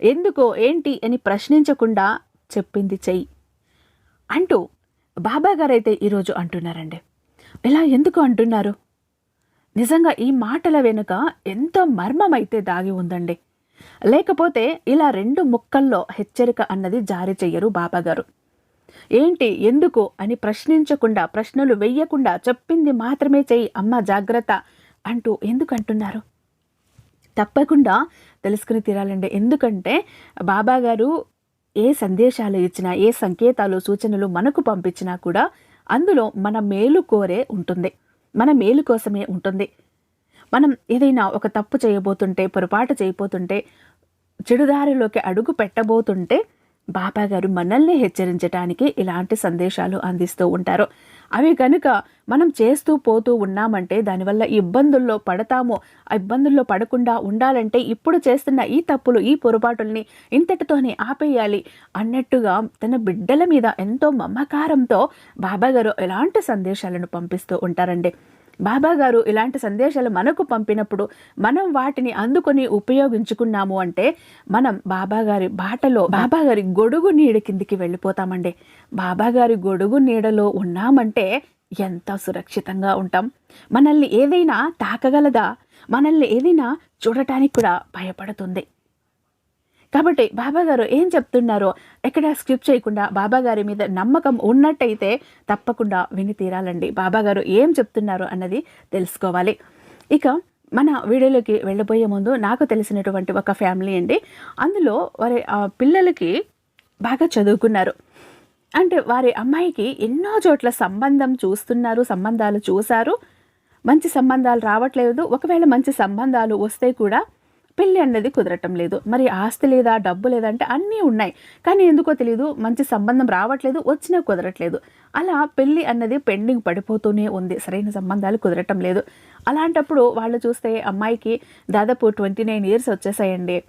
ఎందుకో ఏంటి అని ప్రశ్నించకుండా చెప్పింది చెయ్యి. అంటూ బాబా గారైతే ఈరోజు అంటున్నారండి. ఇలా ఎందుకు అంటున్నారు? నిజంగా ఈ మాటల వెనుక ఎంతో మర్మమైతే దాగి ఉందండి. లేకపోతే ఇలా రెండు ముక్కల్లో హెచ్చరిక అన్నది జారీ చెయ్యరు బాబాగారు ఏంటి ఎందుకు అని ప్రశ్నించకుండా ప్రశ్నలు వెయ్యకుండా చెప్పింది మాత్రమే చెయ్యి అమ్మ జాగ్రత్త అంటూ ఎందుకు అంటున్నారు? తప్పకుండా తెలుసుకుని తీరాలండి. ఎందుకంటే బాబా గారు ఏ సందేశాలు ఇచ్చినా ఏ సంకేతాలు సూచనలు మనకు పంపించినా కూడా అందులో మన మేలు కోరే ఉంటుంది. మన మేలు కోసమే ఉంటుంది. మనం ఏదైనా ఒక తప్పు చేయబోతుంటే పొరపాటు చేయబోతుంటే చెడుదారిలోకి అడుగు పెట్టబోతుంటే బాబాగారు మనల్ని హెచ్చరించడానికి ఇలాంటి సందేశాలు అందిస్తూ ఉంటారు. అవి కనుక మనం చేస్తూ పోతూ ఉన్నామంటే దానివల్ల ఇబ్బందుల్లో పడతాము ఆ ఇబ్బందుల్లో పడకుండా ఉండాలంటే ఇప్పుడు చేస్తున్న ఈ తప్పులు ఈ పొరపాటుల్ని ఇంతటితోనే ఆపేయాలి అన్నట్టుగా తన బిడ్డల మీద ఎంతో మమకారంతో బాబా గారు ఎలాంటి సందేశాలను పంపిస్తూ ఉంటారండి? బాబా గారు ఇలాంటి సందేశాలు మనకు పంపినప్పుడు మనం వాటిని అందుకొని ఉపయోగించుకున్నాము అంటే మనం బాబాగారి బాటలో బాబాగారి గొడుగు నీడ కిందికి వెళ్ళిపోతామండి. బాబాగారి గొడుగు నీడలో ఉన్నామంటే ఎంత సురక్షితంగా ఉంటాం. మనల్ని ఏదైనా తాకగలదా? మనల్ని ఏదైనా చూడటానికి కూడా భయపడుతుంది. కాబట్టి బాబాగారు ఏం చెప్తున్నారో ఎక్కడ స్కిప్ చేయకుండా బాబాగారి మీద నమ్మకం ఉన్నట్టయితే తప్పకుండా విని తీరాలండి. బాబాగారు ఏం చెప్తున్నారో అన్నది తెలుసుకోవాలి. ఇక మన వీడియోలోకి వెళ్ళబోయే ముందు నాకు తెలిసినటువంటి ఒక ఫ్యామిలీ అండి. అందులో వారి పిల్లలకి బాగా చదువుకున్నారు. అంటే వారి అమ్మాయికి ఎన్నో చోట్ల సంబంధం చూస్తున్నారు సంబంధాలు చూశారు. మంచి సంబంధాలు రావట్లేదు. ఒకవేళ మంచి సంబంధాలు వస్తే కూడా పెళ్ళి అన్నది కుదరటం లేదు. మరి ఆస్తి లేదా డబ్బు లేదా అంటే అన్నీ ఉన్నాయి. కానీ ఎందుకో తెలియదు మంచి సంబంధం రావట్లేదు వచ్చినా కుదరట్లేదు. అలా పెళ్ళి అన్నది పెండింగ్ పడిపోతూనే ఉంది. సరైన సంబంధాలు కుదరటం లేదు. అలాంటప్పుడు వాళ్ళు చూస్తే అమ్మాయికి దాదాపు ట్వంటీ నైన్ ఇయర్స్ వచ్చేసాయండి.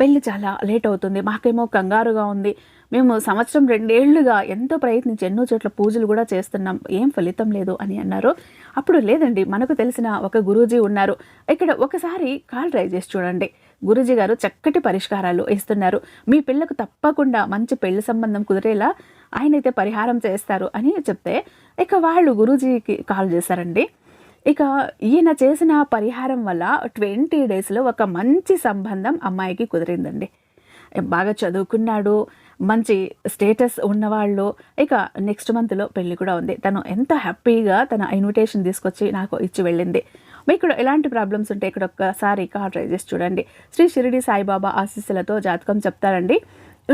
పెళ్ళి చాలా లేట్ అవుతుంది. మాకేమో కంగారుగా ఉంది. మేము సంవత్సరం రెండేళ్ళుగా ఎంతో ప్రయత్నించి ఎన్నో చోట్ల పూజలు కూడా చేస్తున్నాం. ఏం ఫలితం లేదు అని అన్నారు. అప్పుడు లేదండి మనకు తెలిసిన ఒక గురూజీ ఉన్నారు. ఇక్కడ ఒకసారి కాల్ ట్రై చేసి చూడండి. గురూజీ గారు చక్కటి పరిష్కారాలు ఇస్తున్నారు. మీ పిల్లకు తప్పకుండా మంచి పెళ్ళి సంబంధం కుదిరేలా ఆయన అయితే పరిహారం చేస్తారు అని చెప్తే ఇక వాళ్ళు గురూజీకి కాల్ చేశారండి. ఇక ఈయన చేసిన పరిహారం వల్ల ట్వంటీ డేస్లో ఒక మంచి సంబంధం అమ్మాయికి కుదిరిందండి. బాగా చదువుకున్నాడు మంచి స్టేటస్ ఉన్నవాళ్ళు. ఇక నెక్స్ట్ మంత్లో పెళ్ళి కూడా ఉంది. తను ఎంత హ్యాపీగా తన ఇన్విటేషన్ తీసుకొచ్చి నాకు ఇచ్చి వెళ్ళింది. మీకు ఎలాంటి ప్రాబ్లమ్స్ ఉంటే ఇక్కడ ఒక్కసారి కార్ ట్రై చేసి చూడండి. శ్రీ షిరిడి సాయిబాబా ఆశీస్సులతో జాతకం చెప్తారండి.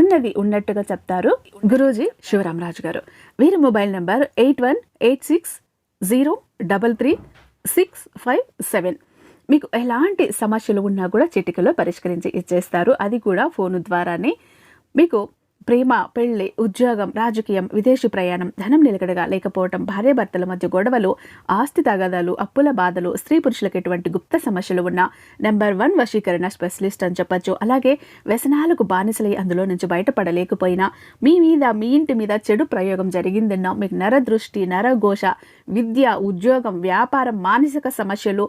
ఉన్నది ఉన్నట్టుగా చెప్తారు గురూజీ శివరామరాజు గారు. వీరి mobile number eight one eight six zero double three six five seven. మీకు ఎలాంటి సమస్యలు ఉన్నా కూడా చిటికలో పరిష్కరించి ఇచ్చేస్తారు. అది కూడా ఫోను ద్వారానే. మీకు ప్రేమ పెళ్ళి ఉద్యోగం రాజకీయం విదేశీ ప్రయాణం ధనం నిలకడగా లేకపోవటం భార్యాభర్తల మధ్య గొడవలు ఆస్తి తగాదాలు అప్పుల బాధలు స్త్రీ పురుషులకు ఎటువంటి గుప్త సమస్యలు ఉన్న నెంబర్ వన్ వశీకరణ స్పెషలిస్ట్ అని చెప్పొచ్చు. అలాగే వ్యసనాలకు బానిసలై అందులో నుంచి బయటపడలేకపోయినా మీ మీద మీ ఇంటి మీద చెడు ప్రయోగం జరిగిందన్నా మీకు నరదృష్టి నరఘోష విద్య ఉద్యోగం వ్యాపారం మానసిక సమస్యలు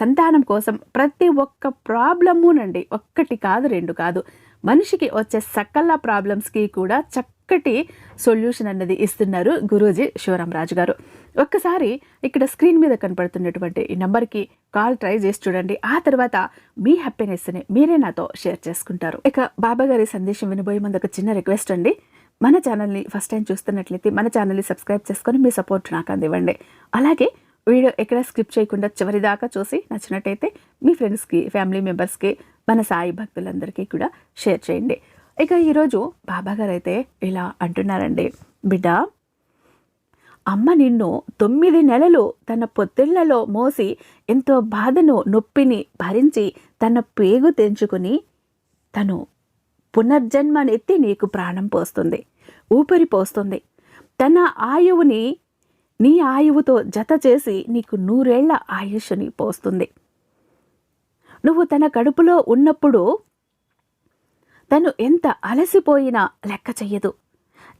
సంతానం కోసం ప్రతి ఒక్క ప్రాబ్లమునండి ఒక్కటి కాదు రెండు కాదు. మనిషికి వచ్చే సకల ప్రాబ్లమ్స్కి కూడా చక్కటి సొల్యూషన్ అన్నది ఇస్తున్నారు గురూజీ శివరామరాజు గారు. ఒక్కసారి ఇక్కడ స్క్రీన్ మీద కనపడుతున్నటువంటి ఈ నెంబర్కి కాల్ ట్రై చేసి చూడండి. ఆ తర్వాత మీ హ్యాపీనెస్ని మీరే నాతో షేర్ చేసుకుంటారు. ఇక బాబా గారి సందేశం వినబోయే ముందు ఒక చిన్న రిక్వెస్ట్ అండి. మన ఛానల్ని ఫస్ట్ టైం చూస్తున్నట్లయితే మన ఛానల్ని సబ్స్క్రైబ్ చేసుకొని మీ సపోర్ట్ నాకు అందివ్వండి. అలాగే వీడియో ఎక్కడ స్కిప్ చేయకుండా చివరి దాకా చూసి నచ్చినట్టయితే మీ ఫ్రెండ్స్కి ఫ్యామిలీ మెంబర్స్కి మన సాయి భక్తులందరికీ కూడా షేర్ చేయండి. ఇక ఈరోజు బాబాగారు అయితే ఇలా అంటున్నారండి. బిడ్డ అమ్మ నిన్ను తొమ్మిది నెలలు తన పొత్తిళ్ళలో మోసి ఎంతో బాధను నొప్పిని భరించి తన పేగు తెంచుకుని తను పునర్జన్మనెత్తి నీకు ప్రాణం పోస్తుంది ఊపిరి పోస్తుంది. తన ఆయువుని నీ ఆయువుతో జత చేసి నీకు నూరేళ్ళ ఆయుష్ని పోస్తుంది. నువ్వు తన కడుపులో ఉన్నప్పుడు తను ఎంత అలసిపోయినా లెక్క చెయ్యదు.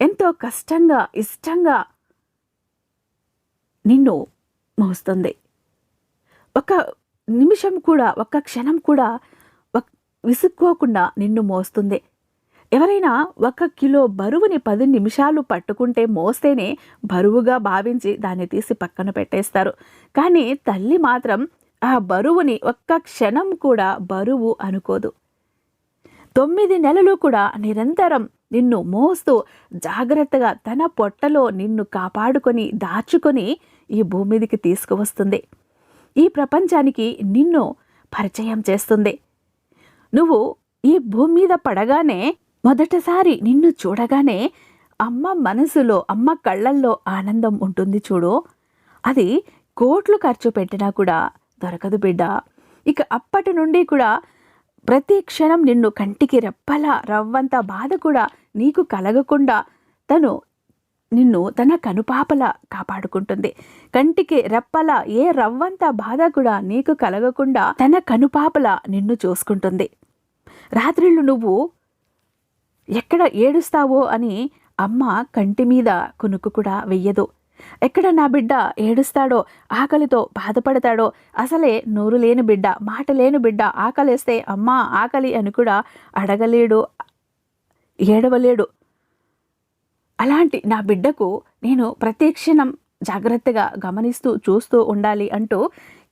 ఎంతో కష్టంగా ఇష్టంగా నిన్ను మోస్తుంది. ఒక నిమిషం కూడా ఒక్క క్షణం కూడా విసుక్కోకుండా నిన్ను మోస్తుంది. ఎవరైనా ఒక కిలో బరువుని పది నిమిషాలు పట్టుకుంటే మోస్తేనే బరువుగా భావించి దాన్ని తీసి పక్కన పెట్టేస్తారు. కానీ తల్లి మాత్రం ఆ బరువుని ఒక్క క్షణం కూడా బరువు అనుకోదు. తొమ్మిది నెలలు కూడా నిరంతరం నిన్ను మోస్తూ జాగ్రత్తగా తన పొట్టలో నిన్ను కాపాడుకొని దాచుకొని ఈ భూమి మీదకి తీసుకువస్తుంది. ఈ ప్రపంచానికి నిన్ను పరిచయం చేస్తుంది. నువ్వు ఈ భూమి మీద పడగానే మొదటిసారి నిన్ను చూడగానే అమ్మ మనసులో అమ్మ కళ్ళల్లో ఆనందం ఉంటుంది చూడు. అది కోట్లు ఖర్చు పెట్టినా కూడా దొరకదు బిడ్డ. ఇక అప్పటి నుండి కూడా ప్రతి క్షణం నిన్ను కంటికి రెప్పలా రవ్వంత బాధ కూడా నీకు కలగకుండా తను నిన్ను తన కనుపాపలా కాపాడుకుంటుంది. కంటికి రెప్పల ఏ రవ్వంత బాధ కూడా నీకు కలగకుండా తన కనుపాపలా నిన్ను చూసుకుంటుంది. రాత్రిళ్ళు నువ్వు ఎక్కడ ఏడుస్తావో అని అమ్మ కంటి మీద కునుకు కూడా వెయ్యదు. ఎక్కడ నా బిడ్డ ఏడుస్తాడో ఆకలితో బాధపడతాడో అసలే నోరు లేని బిడ్డ మాట లేని బిడ్డ ఆకలేస్తే అమ్మా ఆకలి అని కూడా అడగలేడు ఏడవలేడు. అలాంటి నా బిడ్డకు నేను ప్రతిక్షణం జాగ్రత్తగా గమనిస్తూ చూస్తూ ఉండాలి అంటూ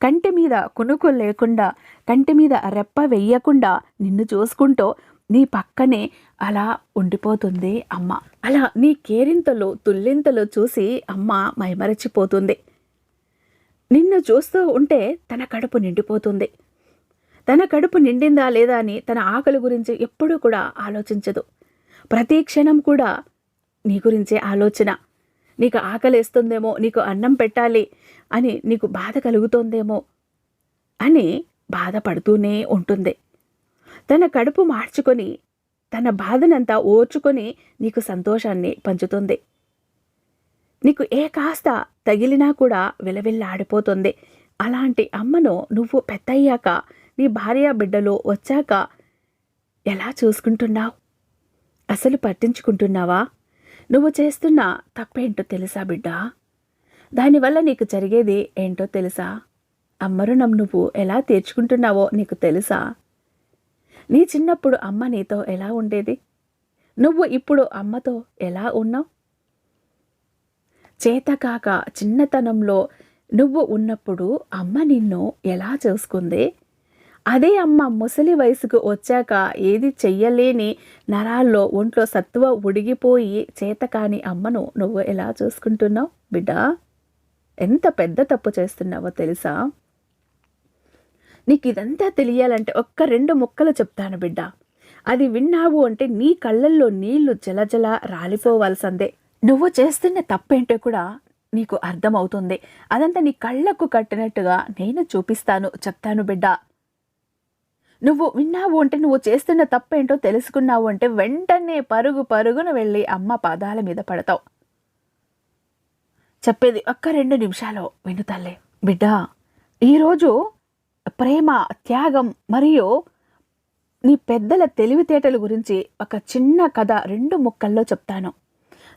కంటి మీద కునుకు లేకుండా కంటి మీద రెప్ప వెయ్యకుండా నిన్ను చూసుకుంటూ నీ పక్కనే అలా ఉండిపోతుంది అమ్మ. అలా నీ కేరింతలు తుల్లింతలు చూసి అమ్మ మైమరచిపోతుంది. నిన్ను చూస్తూ ఉంటే తన కడుపు నిండిపోతుంది. తన కడుపు నిండిందా లేదా అని తన ఆకలి గురించి ఎప్పుడూ కూడా ఆలోచించదు. ప్రతి క్షణం కూడా నీ గురించే ఆలోచన. నీకు ఆకలిస్తుందేమో నీకు అన్నం పెట్టాలి అని నీకు బాధ కలుగుతోందేమో అని బాధపడుతూనే ఉంటుంది. తన కడుపు మార్చుకొని తన బాధనంతా ఓర్చుకొని నీకు సంతోషాన్ని పంచుతుంది. నీకు ఏ కాస్త తగిలినా కూడా విలవిల్లాడిపోతుంది. అలాంటి అమ్మను నువ్వు పెద్దయ్యాక నీ భార్య బిడ్డలో వచ్చాక ఎలా చూసుకుంటున్నావు? అసలు పట్టించుకుంటున్నావా? నువ్వు చేస్తున్న తప్పేంటో తెలుసా బిడ్డా? దానివల్ల నీకు జరిగేది ఏంటో తెలుసా? అమ్మరుణం నువ్వు ఎలా తీర్చుకుంటున్నావో నీకు తెలుసా? నీ చిన్నప్పుడు అమ్మ నీతో ఎలా ఉండేది? నువ్వు ఇప్పుడు అమ్మతో ఎలా ఉన్నావు? చేతకాక చిన్నతనంలో నువ్వు ఉన్నప్పుడు అమ్మ నిన్ను ఎలా చూసుకుంది? అదే అమ్మ ముసలి వయసుకు వచ్చాక ఏది చెయ్యలేని నరాల్లో ఒంట్లో సత్తువ ఉడిగిపోయి చేతకాని అమ్మను నువ్వు ఎలా చూసుకుంటున్నావు? బిడ్డా ఎంత పెద్ద తప్పు చేస్తున్నావో తెలుసా? నీకు ఇదంతా తెలియాలంటే ఒక్క రెండు ముక్కలు చెప్తాను బిడ్డ. అది విన్నావు అంటే నీ కళ్ళల్లో నీళ్ళు జలజల రాలిపోవాల్సిందే. నువ్వు చేస్తున్న తప్పేంటో కూడా నీకు అర్థమవుతుంది. అదంతా నీ కళ్ళకు కట్టినట్టుగా నేను చూపిస్తాను చెప్తాను బిడ్డ. నువ్వు విన్నావు అంటే నువ్వు చేస్తున్న తప్పేంటో తెలుసుకున్నావు అంటే వెంటనే పరుగు పరుగున వెళ్ళి అమ్మ పాదాల మీద పడతావు. చెప్పేది ఒక్క రెండు నిమిషాలు విను తల్లే. బిడ్డ ఈరోజు ప్రేమ త్యాగం మరియు నీ పెద్దల తెలివితేటల గురించి ఒక చిన్న కథ రెండు ముక్కల్లో చెప్తాను.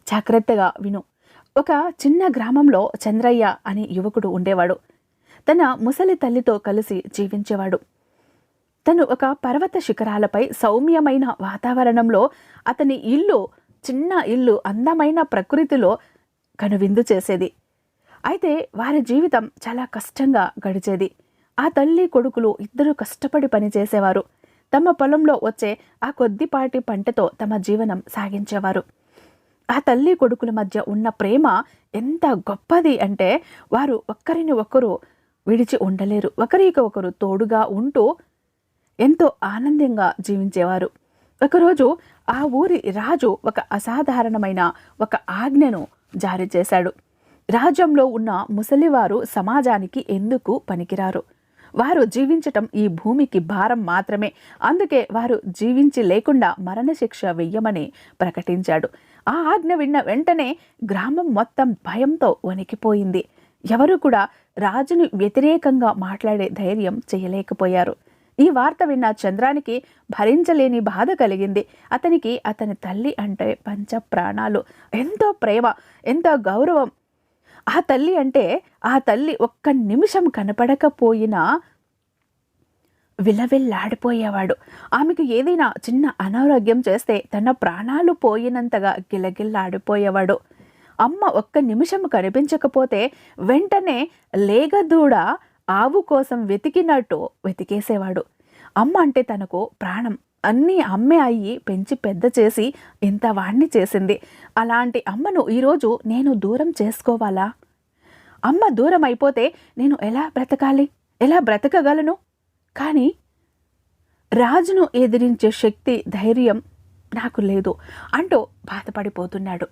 జాగ్రత్తగా విను. ఒక చిన్న గ్రామంలో చంద్రయ్య అనే యువకుడు ఉండేవాడు. తన ముసలి తల్లితో కలిసి జీవించేవాడు. తను ఒక పర్వత శిఖరాలపై సౌమ్యమైన వాతావరణంలో అతని ఇల్లు చిన్న ఇల్లు అందమైన ప్రకృతిలో కనువిందు చేసేది. అయితే వారి జీవితం చాలా కష్టంగా గడిచేది. ఆ తల్లి కొడుకులు ఇద్దరు కష్టపడి పనిచేసేవారు. తమ పొలంలో వచ్చే ఆ కొద్దిపాటి పంటతో తమ జీవనం సాగించేవారు. ఆ తల్లి కొడుకుల మధ్య ఉన్న ప్రేమ ఎంత గొప్పది అంటే వారు ఒక్కరిని ఒకరు విడిచి ఉండలేరు. ఒకరికి ఒకరు తోడుగా ఉంటూ ఎంతో ఆనందంగా జీవించేవారు. ఒకరోజు ఆ ఊరి రాజు ఒక అసాధారణమైన ఒక ఆజ్ఞను జారీ చేశాడు. రాజ్యంలో ఉన్న ముసలివారు సమాజానికి ఎందుకు పనికిరారు? వారు జీవించటం ఈ భూమికి భారం మాత్రమే. అందుకే వారు జీవించి లేకుండా మరణశిక్ష వెయ్యమని ప్రకటించాడు. ఆ ఆజ్ఞ విన్న వెంటనే గ్రామం మొత్తం భయంతో వణికిపోయింది. ఎవరు కూడా రాజును వ్యతిరేకంగా మాట్లాడే ధైర్యం చేయలేకపోయారు. ఈ వార్త విన్న చంద్రానికి భరించలేని బాధ కలిగింది. అతనికి అతని తల్లి అంటే పంచ ప్రాణాలు ఎంతో ప్రేమ ఎంతో గౌరవం ఆ తల్లి అంటే ఆ తల్లి ఒక్క నిమిషం కనపడకపోయినా విలవిల్లాడిపోయేవాడు. ఆమెకు ఏదైనా చిన్న అనారోగ్యం చేస్తే తన ప్రాణాలు పోయినంతగా గిలగిల్లాడిపోయేవాడు. అమ్మ ఒక్క నిమిషం కనిపించకపోతే వెంటనే లేగదూడ ఆవు కోసం వెతికినట్టు వెతికేసేవాడు. అమ్మ అంటే తనకు ప్రాణం. అన్నీ అమ్మే అయ్యి పెంచి పెద్ద చేసి ఇంత వాణ్ణి చేసింది. అలాంటి అమ్మను ఈరోజు నేను దూరం చేసుకోవాలా? అమ్మ దూరం అయిపోతే నేను ఎలా బ్రతకాలి? ఎలా బ్రతకగలను? కానీ రాజును ఎదిరించే శక్తి ధైర్యం నాకు లేదు అంటూ బాధపడిపోతున్నాడు.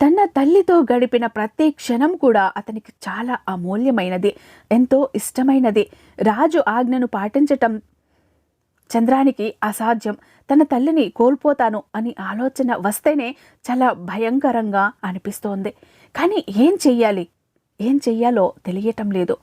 తన తల్లితో గడిపిన ప్రతి క్షణం కూడా అతనికి చాలా అమూల్యమైనది ఎంతో ఇష్టమైనది. రాజు ఆజ్ఞను పాటించటం చంద్రానికి అసాధ్యం. తన తల్లిని కోల్పోతాను అని ఆలోచన వస్తేనే చాలా భయంకరంగా అనిపిస్తోంది. కానీ ఏం చెయ్యాలి? ఏం చెయ్యాలో తెలియటం లేదు.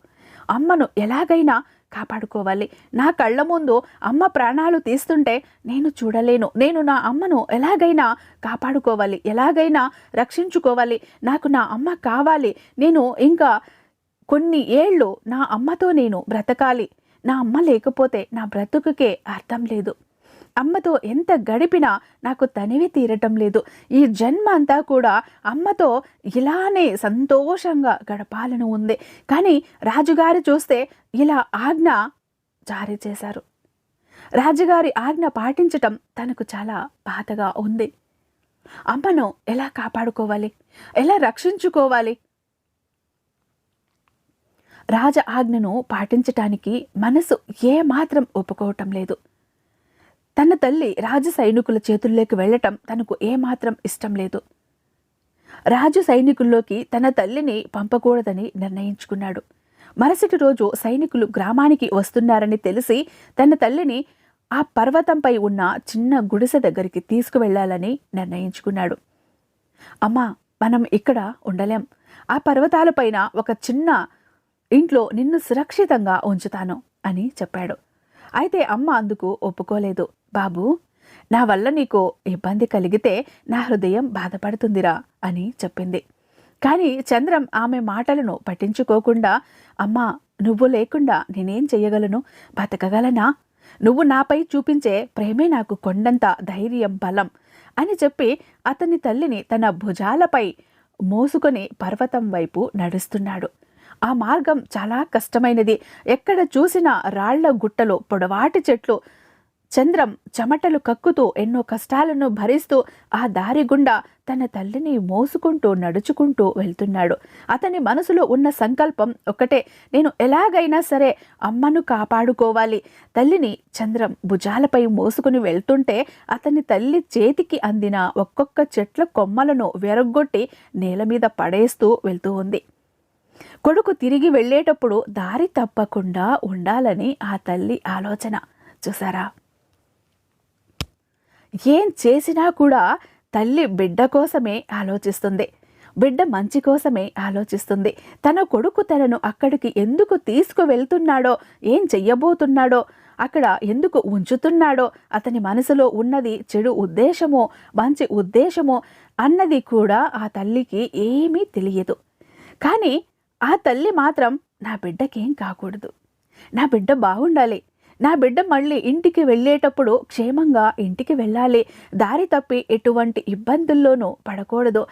అమ్మను ఎలాగైనా కాపాడుకోవాలి. నా కళ్ళ ముందు అమ్మ ప్రాణాలు తీస్తుంటే నేను చూడలేను. నేను నా అమ్మను ఎలాగైనా కాపాడుకోవాలి. ఎలాగైనా రక్షించుకోవాలి. నాకు నా అమ్మ కావాలి. నేను ఇంకా కొన్ని ఏళ్ళు నా అమ్మతో నేను బ్రతకాలి. నా అమ్మ లేకపోతే నా బ్రతుకుకే అర్థం లేదు. అమ్మతో ఎంత గడిపినా నాకు తనివి తీరటం లేదు. ఈ జన్మ అంతా కూడా అమ్మతో ఇలానే సంతోషంగా గడపాలని ఉంది. కానీ రాజుగారు చూస్తే ఇలా ఆజ్ఞ జారీ చేశారు. రాజుగారి ఆజ్ఞ పాటించటం తనకు చాలా బాధగా ఉంది. అమ్మను ఎలా కాపాడుకోవాలి? ఎలా రక్షించుకోవాలి? రాజ ఆజ్ఞను పాటించటానికి మనసు ఏమాత్రం ఒప్పుకోవటం లేదు. తన తల్లి రాజు సైనికుల చేతుల్లోకి వెళ్ళటం తనకు ఏమాత్రం ఇష్టం లేదు. రాజు సైనికుల్లోకి తన తల్లిని పంపకూడదని నిర్ణయించుకున్నాడు. మరుసటి రోజు సైనికులు గ్రామానికి వస్తున్నారని తెలిసి తన తల్లిని ఆ పర్వతంపై ఉన్న చిన్న గుడిసె దగ్గరికి తీసుకువెళ్ళాలని నిర్ణయించుకున్నాడు. అమ్మా మనం ఇక్కడ ఉండలేం. ఆ పర్వతాలపైన ఒక చిన్న ఇంట్లో నిన్ను సురక్షితంగా ఉంచుతాను అని చెప్పాడు. అయితే అమ్మ అందుకు ఒప్పుకోలేదు. బాబు నా వల్ల నీకు ఇబ్బంది కలిగితే నా హృదయం బాధపడుతుందిరా అని చెప్పింది. కానీ చంద్రం ఆమె మాటలను పట్టించుకోకుండా అమ్మా నువ్వు లేకుండా నేనేం చెయ్యగలను? బతకగలనా? నువ్వు నాపై చూపించే ప్రేమే నాకు కొండంత ధైర్యం బలం అని చెప్పి అతని తల్లిని తన భుజాలపై మోసుకొని పర్వతం వైపు నడుస్తున్నాడు. ఆ మార్గం చాలా కష్టమైనది. ఎక్కడ చూసినా రాళ్ళ గుట్టలు పొడవాటి చెట్లు చంద్రం చెమటలు కక్కుతూ ఎన్నో కష్టాలను భరిస్తూ ఆ దారి గుండా తన తల్లిని మోసుకుంటూ నడుచుకుంటూ వెళ్తున్నాడు. అతని మనసులో ఉన్న సంకల్పం ఒకటే నేను ఎలాగైనా సరే అమ్మను కాపాడుకోవాలి. తల్లిని చంద్రం భుజాలపై మోసుకుని వెళ్తుంటే అతని తల్లి చేతికి అందిన ఒక్కొక్క చెట్ల కొమ్మలను వెరగొట్టి నేల మీద పడేస్తూ వెళ్తూ ఉంది. కొడుకు తిరిగి వెళ్ళేటప్పుడు దారి తప్పకుండా ఉండాలని ఆ తల్లి ఆలోచన. చూసారా? ఏం చేసినా కూడా తల్లి బిడ్డ కోసమే ఆలోచిస్తుంది. బిడ్డ మంచి కోసమే ఆలోచిస్తుంది. తన కొడుకు తనను అక్కడికి ఎందుకు తీసుకువెళ్తున్నాడో ఏం చెయ్యబోతున్నాడో అక్కడ ఎందుకు ఉంచుతున్నాడో అతని మనసులో ఉన్నది చెడు ఉద్దేశమో మంచి ఉద్దేశమో అన్నది కూడా ఆ తల్లికి ఏమీ తెలియదు. కానీ ఆ తల్లి మాత్రం నా బిడ్డకేం కాకూడదు. నా బిడ్డ బాగుండాలి నా బిడ్డ మళ్ళీ ఇంటికి వెళ్ళేటప్పుడు క్షేమంగా ఇంటికి వెళ్ళాలి. దారి తప్పి ఎటువంటి ఇబ్బందుల్లోనూ పడకూడదు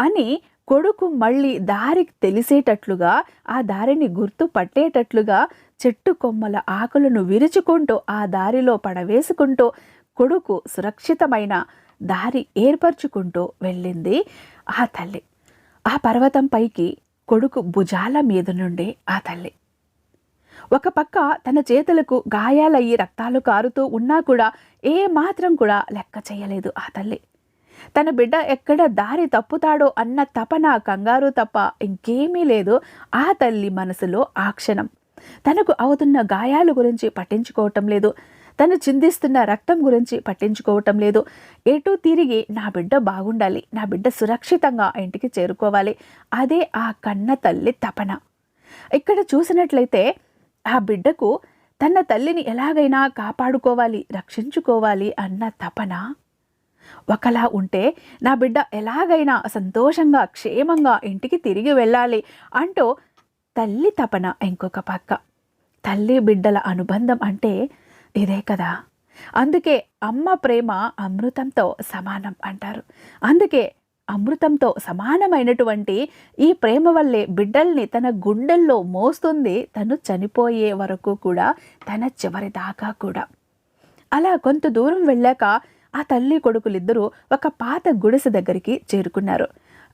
అని కొడుకు మళ్ళీ దారి తెలిసేటట్లుగా ఆ దారిని గుర్తు పట్టేటట్లుగా చెట్టు కొమ్మల ఆకులను విరుచుకుంటూ ఆ దారిలో పడవేసుకుంటూ కొడుకు సురక్షితమైన దారి ఏర్పరచుకుంటూ వెళ్ళింది ఆ తల్లి. ఆ పర్వతం పైకి కొడుకు భుజాల మీద నుండి ఆ తల్లి. ఒక పక్క తన చేతులకు గాయాలయ్యి రక్తాలు కారుతూ ఉన్నా కూడా ఏ మాత్రం కూడా లెక్క చేయలేదు ఆ తల్లి. తన బిడ్డ ఎక్కడ దారి తప్పుతాడో అన్న తపన కంగారు తప్ప ఇంకేమీ లేదు ఆ తల్లి మనసులో ఆ క్షణం. తనకు అవుతున్న గాయాల గురించి పట్టించుకోవటం లేదు. తను చిందిస్తున్న రక్తం గురించి పట్టించుకోవటం లేదు. ఎటు తిరిగి నా బిడ్డ బాగుండాలి నా బిడ్డ సురక్షితంగా ఇంటికి చేరుకోవాలి. అదే ఆ కన్న తల్లి తపన. ఇక్కడ చూసినట్లయితే ఆ బిడ్డకు తన తల్లిని ఎలాగైనా కాపాడుకోవాలి రక్షించుకోవాలి అన్న తపన. ఒకలా ఉంటే నా బిడ్డ ఎలాగైనా సంతోషంగా క్షేమంగా ఇంటికి తిరిగి వెళ్ళాలి అంటూ తల్లి తపన ఇంకొక పక్క. తల్లి బిడ్డల అనుబంధం అంటే ఇదే కదా. అందుకే అమ్మ ప్రేమ అమృతంతో సమానం అంటారు. అందుకే అమృతంతో సమానమైనటువంటి ఈ ప్రేమ వల్లే బిడ్డల్ని తన గుండెల్లో మోస్తుంది తను చనిపోయే వరకు కూడా తన చివరి దాకా కూడా. అలా కొంత దూరం వెళ్ళాక ఆ తల్లి కొడుకులిద్దరూ ఒక పాత గుడిసె దగ్గరికి చేరుకున్నారు.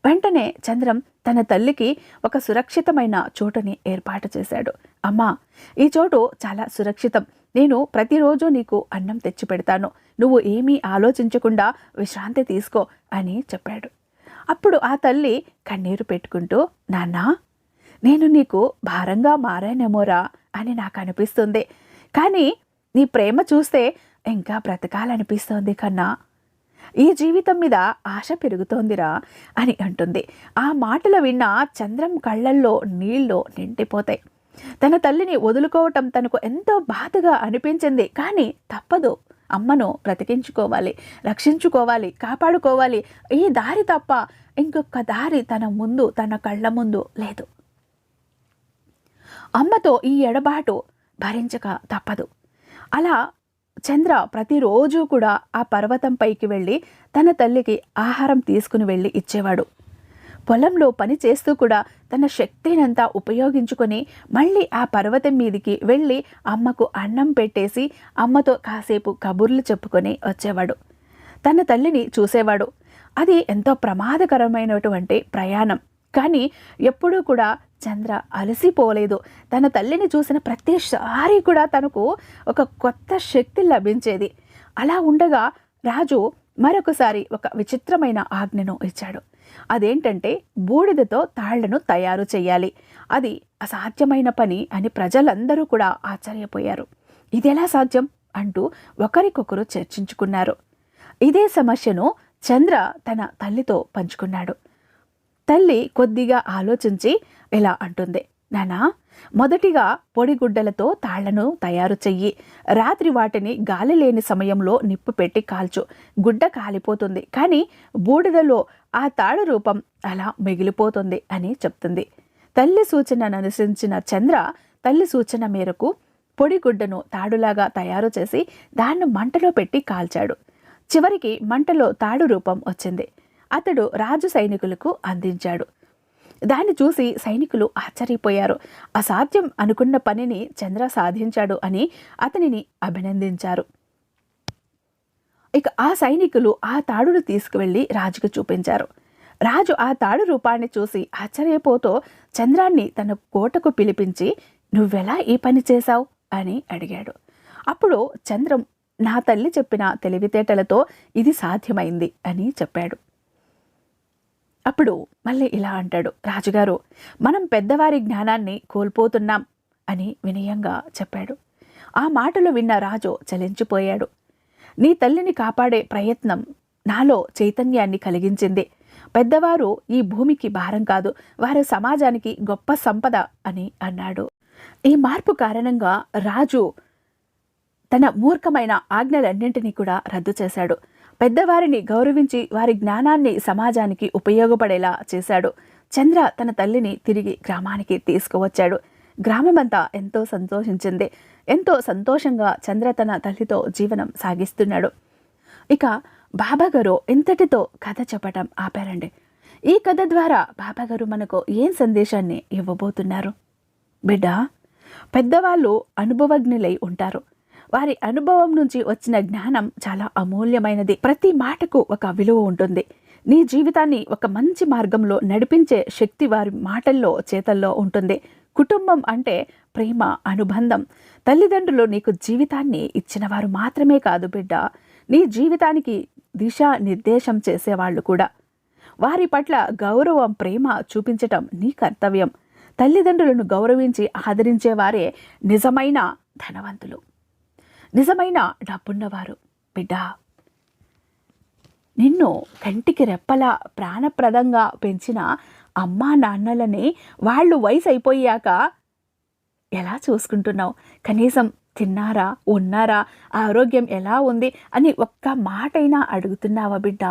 వెంటనే చంద్రం తన తల్లికి ఒక సురక్షితమైన చోటుని ఏర్పాటు చేశాడు. అమ్మా ఈ చోటు చాలా సురక్షితం. నేను ప్రతిరోజు నీకు అన్నం తెచ్చి పెడతాను నువ్వు ఏమీ ఆలోచించకుండా విశ్రాంతి తీసుకో అని చెప్పాడు. అప్పుడు ఆ తల్లి కన్నీరు పెట్టుకుంటూ నాన్నా నేను నీకు భారంగా మారానేమోరా అని నాకు అనిపిస్తుంది. కానీ నీ ప్రేమ చూస్తే ఇంకా బ్రతకాలనిపిస్తోంది కన్నా. ఈ జీవితం మీద ఆశ పెరుగుతోందిరా అని అంటుంది. ఆ మాటలు విన్న చంద్రం కళ్ళల్లో నీళ్ళు నిండిపోతాయి. తన తల్లిని వదులుకోవటం తనకు ఎంతో బాధగా అనిపించింది. కానీ తప్పదు. అమ్మను బ్రతికించుకోవాలి రక్షించుకోవాలి కాపాడుకోవాలి. ఈ దారి తప్ప ఇంకొక దారి తన ముందు తన కళ్ళ ముందు లేదు. అమ్మతో ఈ ఎడబాటు భరించక తప్పదు. అలా చంద్ర ప్రతిరోజు కూడా ఆ పర్వతం పైకి వెళ్ళి తన తల్లికి ఆహారం తీసుకుని వెళ్ళి ఇచ్చేవాడు. పొలంలో పని చేస్తూ కూడా తన శక్తినంతా ఉపయోగించుకొని మళ్ళీ ఆ పర్వతం మీదికి వెళ్ళి అమ్మకు అన్నం పెట్టేసి అమ్మతో కాసేపు కబుర్లు చెప్పుకొని వచ్చేవాడు. తన తల్లిని చూసేవాడు. అది ఎంతో ప్రమాదకరమైనటువంటి ప్రయాణం. కానీ ఎప్పుడూ కూడా చంద్ర అలసిపోలేదు. తన తల్లిని చూసిన ప్రతిసారి కూడా తనకు ఒక కొత్త శక్తి లభించేది. అలా ఉండగా రాజు మరొకసారి ఒక విచిత్రమైన ఆజ్ఞను ఇచ్చాడు. అదేంటంటే బూడిదతో తాళ్ళను తయారు చేయాలి. అది అసాధ్యమైన పని అని ప్రజలందరూ కూడా ఆశ్చర్యపోయారు. ఇది ఎలా సాధ్యం? అంటూ ఒకరికొకరు చర్చించుకున్నారు. ఇదే సమస్యను చంద్ర తన తల్లితో పంచుకున్నాడు. తల్లి కొద్దిగా ఆలోచించి ఇలా అంటుంది. నానా మొదటిగా పొడిగుడ్డలతో తాళ్ళను తయారు చెయ్యి. రాత్రి వాటిని గాలి లేని సమయంలో నిప్పు పెట్టి కాల్చు. గుడ్డ కాలిపోతుంది. కానీ బూడిదలో ఆ తాడు రూపం అలా మిగిలిపోతుంది అని చెప్తుంది. తల్లి సూచనను అనుసరించిన చంద్ర తల్లి సూచన మేరకు పొడిగుడ్డను తాడులాగా తయారు చేసి దాన్ని మంటలో పెట్టి కాల్చాడు. చివరికి మంటలో తాడు రూపం వచ్చింది. అతడు రాజు సైనికులకు అందించాడు. దాన్ని చూసి సైనికులు ఆశ్చర్యపోయారు. అసాధ్యం అనుకున్న పనిని చంద్ర సాధించాడు అని అతనిని అభినందించారు. ఇక ఆ సైనికులు ఆ తాడును తీసుకువెళ్ళి రాజుకు చూపించారు. రాజు ఆ తాడు రూపాన్ని చూసి ఆశ్చర్యపోతూ చంద్రాన్ని తన కోటకు పిలిపించి నువ్వెలా ఈ పని చేశావు? అని అడిగాడు. అప్పుడు చంద్రం నా తల్లి చెప్పిన తెలివితేటలతో ఇది సాధ్యమైంది అని చెప్పాడు. అప్పుడు మళ్ళీ ఇలా అంటాడు రాజుగారు మనం పెద్దవారి జ్ఞానాన్ని కోల్పోతున్నాం అని వినయంగా చెప్పాడు. ఆ మాటలు విన్న రాజు చలించిపోయాడు. నీ తల్లిని కాపాడే ప్రయత్నం నాలో చైతన్యాన్ని కలిగించింది. పెద్దవారు ఈ భూమికి భారం కాదు వారి సమాజానికి గొప్ప సంపద అని అన్నాడు. ఈ మార్పు కారణంగా రాజు తన మూర్ఖమైన ఆజ్ఞలన్నింటినీ కూడా రద్దు చేశాడు. పెద్దవారిని గౌరవించి వారి జ్ఞానాన్ని సమాజానికి ఉపయోగపడేలా చేశాడు. చంద్ర తన తల్లిని తిరిగి గ్రామానికి తీసుకువచ్చాడు. గ్రామమంతా ఎంతో సంతోషించింది. ఎంతో సంతోషంగా చంద్ర తన తల్లితో జీవనం సాగిస్తున్నాడు. ఇక బాబాగారు ఇంతటితో కథ చెప్పటం ఆపారండి. ఈ కథ ద్వారా బాబాగారు మనకు ఏం సందేశాన్ని ఇవ్వబోతున్నారు? బిడ్డ పెద్దవాళ్ళు అనుభవజ్ఞులై ఉంటారు. వారి అనుభవం నుంచి వచ్చిన జ్ఞానం చాలా అమూల్యమైనది. ప్రతి మాటకు ఒక విలువ ఉంటుంది. నీ జీవితాన్ని ఒక మంచి మార్గంలో నడిపించే శక్తి వారి మాటల్లో చేతల్లో ఉంటుంది. కుటుంబం అంటే ప్రేమ అనుబంధం. తల్లిదండ్రులు నీకు జీవితాన్ని ఇచ్చిన వారు మాత్రమే కాదు బిడ్డ. నీ జీవితానికి దిశా నిర్దేశం చేసేవాళ్ళు కూడా. వారి పట్ల గౌరవం ప్రేమ చూపించటం నీ కర్తవ్యం. తల్లిదండ్రులను గౌరవించి ఆదరించేవారే నిజమైన ధనవంతులు. నిజమైన డబ్బున్నవారు. బిడ్డా నిన్ను కంటికి రెప్పల ప్రాణప్రదంగా పెంచిన అమ్మా నాన్నలని వాళ్ళు వయసు అయిపోయాక ఎలా చూసుకుంటున్నావు? కనీసం తిన్నారా ఉన్నారా ఆరోగ్యం ఎలా ఉంది అని ఒక్క మాటైనా అడుగుతున్నావా బిడ్డ?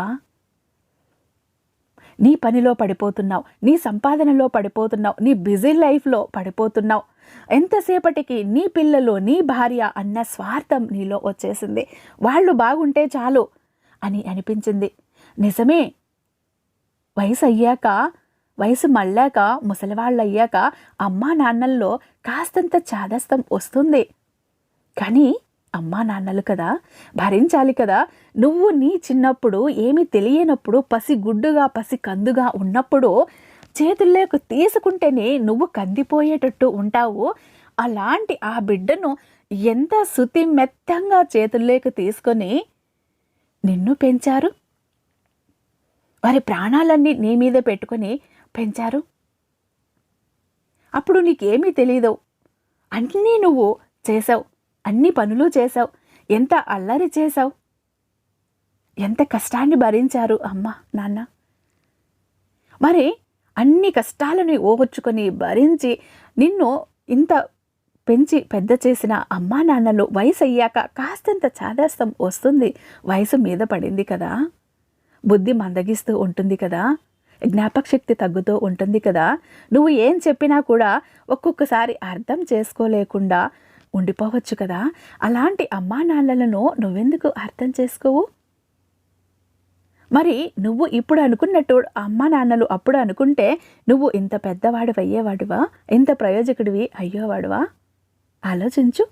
నీ పనిలో పడిపోతున్నావు నీ సంపాదనలో పడిపోతున్నావు నీ బిజీ లైఫ్లో పడిపోతున్నావు ఎంతసేపటికి నీ పిల్లలు నీ భార్య అన్న స్వార్థం నీలో వచ్చేసింది. వాళ్ళు బాగుంటే చాలు అని అనిపించింది. నిజమే వయసు అయ్యాక వయసు మళ్ళాక ముసలివాళ్ళు అయ్యాక అమ్మా నాన్నల్లో కాస్తంత చాదస్తం వస్తుంది. కానీ అమ్మా నాన్నలు కదా భరించాలి కదా. నువ్వు నీ చిన్నప్పుడు ఏమీ తెలియనప్పుడు పసి గుడ్డుగా పసి కందుగా ఉన్నప్పుడు చేతుల్లోకి తీసుకుంటేనే నువ్వు కందిపోయేటట్టు ఉంటావు. అలాంటి ఆ బిడ్డను ఎంత శుతి మెత్తంగా చేతుల్లోకి తీసుకొని నిన్ను పెంచారు? వారి ప్రాణాలన్నీ నీ మీద పెట్టుకొని పెంచారు? అప్పుడు నీకేమీ తెలియదు అన్నీ నువ్వు చేసావు అన్ని పనులు చేసావు ఎంత అల్లరి చేశావు. ఎంత కష్టాన్ని భరించారు అమ్మ నాన్న. మరి అన్ని కష్టాలను ఓర్చుకొని భరించి నిన్ను ఇంత పెంచి పెద్ద చేసిన అమ్మా నాన్నలు వయసు అయ్యాక కాస్తంత చాదాస్తం వస్తుంది. వయసు మీద పడింది కదా. బుద్ధి మందగిస్తూ ఉంటుంది కదా. జ్ఞాపక శక్తి తగ్గుతూ ఉంటుంది కదా. నువ్వు ఏం చెప్పినా కూడా ఒక్కొక్కసారి అర్థం చేసుకోలేకుండా ఉండిపోవచ్చు కదా. అలాంటి అమ్మా నాన్నలను నువ్వెందుకు అర్థం చేసుకోవు? మరి నువ్వు ఇప్పుడు అనుకున్నట్టు అమ్మా నాన్నలు అప్పుడు అనుకుంటే నువ్వు ఇంత పెద్దవాడివి అయ్యేవాడువా ఇంత ప్రయోజకుడివి అయ్యేవాడువా? ఆలోచించు.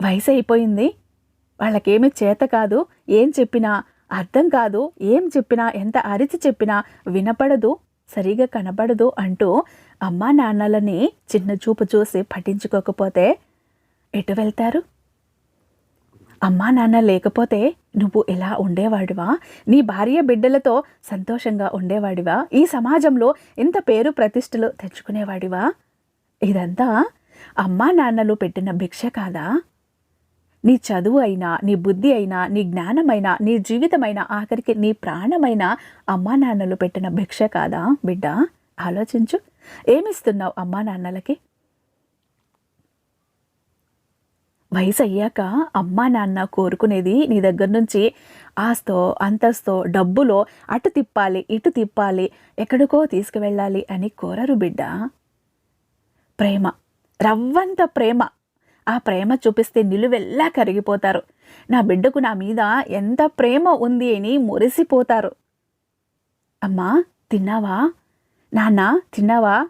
వయసు అయిపోయింది వాళ్ళకేమి చేత కాదు ఏం చెప్పినా అర్థం కాదు ఏం చెప్పినా ఎంత అరిచి చెప్పినా వినపడదు సరిగా కనబడదు అంటూ అమ్మా నాన్నలని చిన్న చూపు చూసి పట్టించుకోకపోతే ఎటు వెళ్తారు? అమ్మా నాన్న లేకపోతే నువ్వు ఎలా ఉండేవాడివా? నీ భార్య బిడ్డలతో సంతోషంగా ఉండేవాడివా? ఈ సమాజంలో ఇంత పేరు ప్రతిష్టలు తెచ్చుకునేవాడివా? ఇదంతా అమ్మా నాన్నలు పెట్టిన భిక్ష కాదా? నీ చదువు అయినా నీ బుద్ధి అయినా నీ జ్ఞానమైనా నీ జీవితమైన ఆఖరికి నీ ప్రాణమైన అమ్మా నాన్నలు పెట్టిన భిక్ష కాదా బిడ్డ? ఆలోచించు. ఏమిస్తున్నావు అమ్మా నాన్నలకి? వయసు అయ్యాక అమ్మా నాన్న కోరుకునేది నీ దగ్గర నుంచి ఆస్తో అంతస్తో డబ్బులో అటు తిప్పాలి ఇటు తిప్పాలి ఎక్కడికో తీసుకువెళ్ళాలి అని కోరరు బిడ్డ. ప్రేమ రవ్వంత ప్రేమ. ఆ ప్రేమ చూపిస్తే నిలువెల్లా కరిగిపోతారు. నా బిడ్డకు నా మీద ఎంత ప్రేమ ఉంది అని మురిసిపోతారు. అమ్మా తిన్నావా? నాన్న తిన్నావా?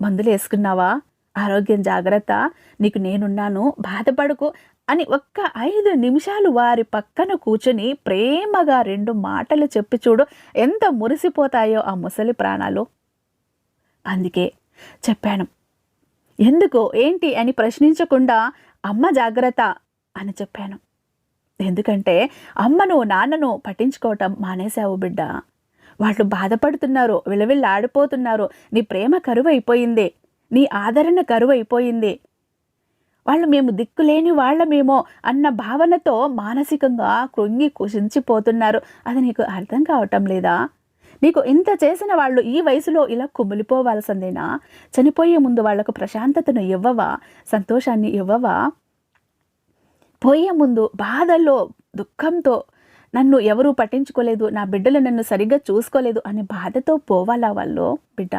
మందులు వేసుకున్నావా ఆరోగ్యం జాగ్రత్త నీకు నేనున్నాను బాధపడకు అని ఒక్క ఐదు నిమిషాలు వారి పక్కన కూర్చొని ప్రేమగా రెండు మాటలు చెప్పి చూడు ఎంత మురిసిపోతాయో ఆ ముసలి ప్రాణాలు. అందుకే చెప్పాను ఎందుకు ఏంటి అని ప్రశ్నించకుండా అమ్మ జాగ్రత్త అని చెప్పాను. ఎందుకంటే అమ్మను నాన్నను పట్టించుకోవటం మానేశావు బిడ్డ. వాళ్ళు బాధపడుతున్నారు విలవిల్లాడిపోతున్నారు నీ ప్రేమ కరువు అయిపోయింది నీ ఆదరణ కరువు అయిపోయింది వాళ్ళు మేము దిక్కులేని వాళ్ళమేమో అన్న భావనతో మానసికంగా కృంగి కుషించిపోతున్నారు అది నీకు అర్థం కావటం లేదా? నీకు ఇంత చేసిన వాళ్ళు ఈ వయసులో ఇలా కుమిలిపోవాల్సిందేనా? చనిపోయే ముందు వాళ్ళకు ప్రశాంతతను ఇవ్వవా? సంతోషాన్ని ఇవ్వవా? పోయే ముందు బాధల్లో దుఃఖంతో నన్ను ఎవరూ పట్టించుకోలేదు నా బిడ్డలు నన్ను సరిగ్గా చూసుకోలేదు అనే బాధతో పోవాలా వాళ్ళు? బిడ్డ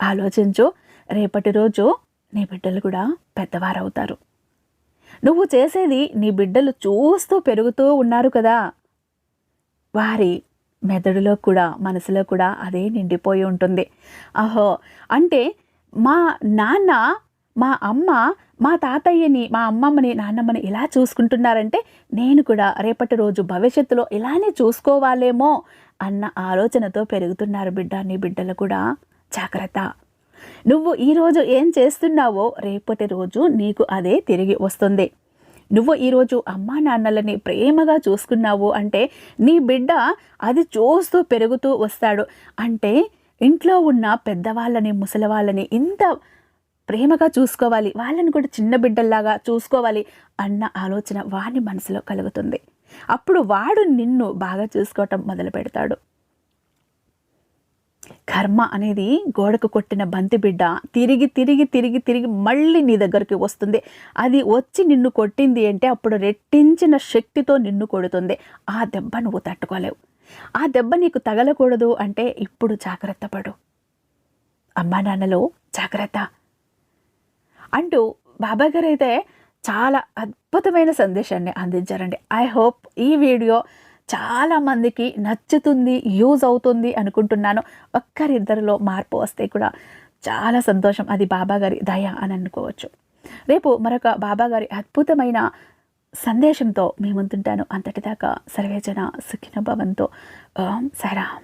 ఆలోచించు. రేపటి రోజు నీ బిడ్డలు కూడా పెద్దవారవుతారు. నువ్వు చేసేది నీ బిడ్డలు చూస్తూ పెరుగుతూ ఉన్నారు కదా. వారి మెదడులో కూడా మనసులో కూడా అదే నిండిపోయి ఉంటుంది. అహో అంటే మా నాన్న మా అమ్మ మా తాతయ్యని మా అమ్మమ్మని నాన్నమ్మని ఇలా చూసుకుంటున్నారంటే నేను కూడా రేపటి రోజు భవిష్యత్తులో ఇలానే చూసుకోవాలేమో అన్న ఆలోచనతో పెరుగుతున్నారు బిడ్డ నీ బిడ్డలు కూడా. జాగ్రత్త. నువ్వు ఈరోజు ఏం చేస్తున్నావో రేపటి రోజు నీకు అదే తిరిగి వస్తుంది. నువ్వు ఈరోజు అమ్మా నాన్నలని ప్రేమగా చూసుకున్నావు అంటే నీ బిడ్డ అది చూస్తూ పెరుగుతూ వస్తాడు. అంటే ఇంట్లో ఉన్న పెద్దవాళ్ళని ముసలివాళ్ళని ఇంత ప్రేమగా చూసుకోవాలి వాళ్ళని కూడా చిన్న బిడ్డల్లాగా చూసుకోవాలి అన్న ఆలోచన వాని మనసులో కలుగుతుంది. అప్పుడు వాడు నిన్ను బాగా చూసుకోవటం మొదలు పెడతాడు కర్మ అనేది గోడకు కొట్టిన బంతి బిడ్డ తిరిగి తిరిగి తిరిగి తిరిగి మళ్ళీ నీ దగ్గరికి వస్తుంది. అది వచ్చి నిన్ను కొట్టింది అంటే అప్పుడు రెట్టించిన శక్తితో నిన్ను కొడుతుంది. ఆ దెబ్బ నువ్వు తట్టుకోలేవు. ఆ దెబ్బ నీకు తగలకూడదు అంటే ఇప్పుడు జాగ్రత్త పడు. అమ్మా నాన్నలో జాగ్రత్త. అంటూ బాబా గారు అయితే చాలా అద్భుతమైన సందేశాన్ని అందించారండి. ఐ హోప్ ఈ వీడియో చాలా మందికి నచ్చుతుంది యూజ్ అవుతుంది అనుకుంటున్నాను. ఒక్కరిద్దరిలో మార్పు వస్తే కూడా చాలా సంతోషం. అది బాబాగారి దయ అని అనుకోవచ్చు. రేపు మరొక బాబా గారి అద్భుతమైన సందేశంతో మేముంటుంటాను అంతటిదాకా సర్వేజన సుఖిన భవంతో. ఓం సరాం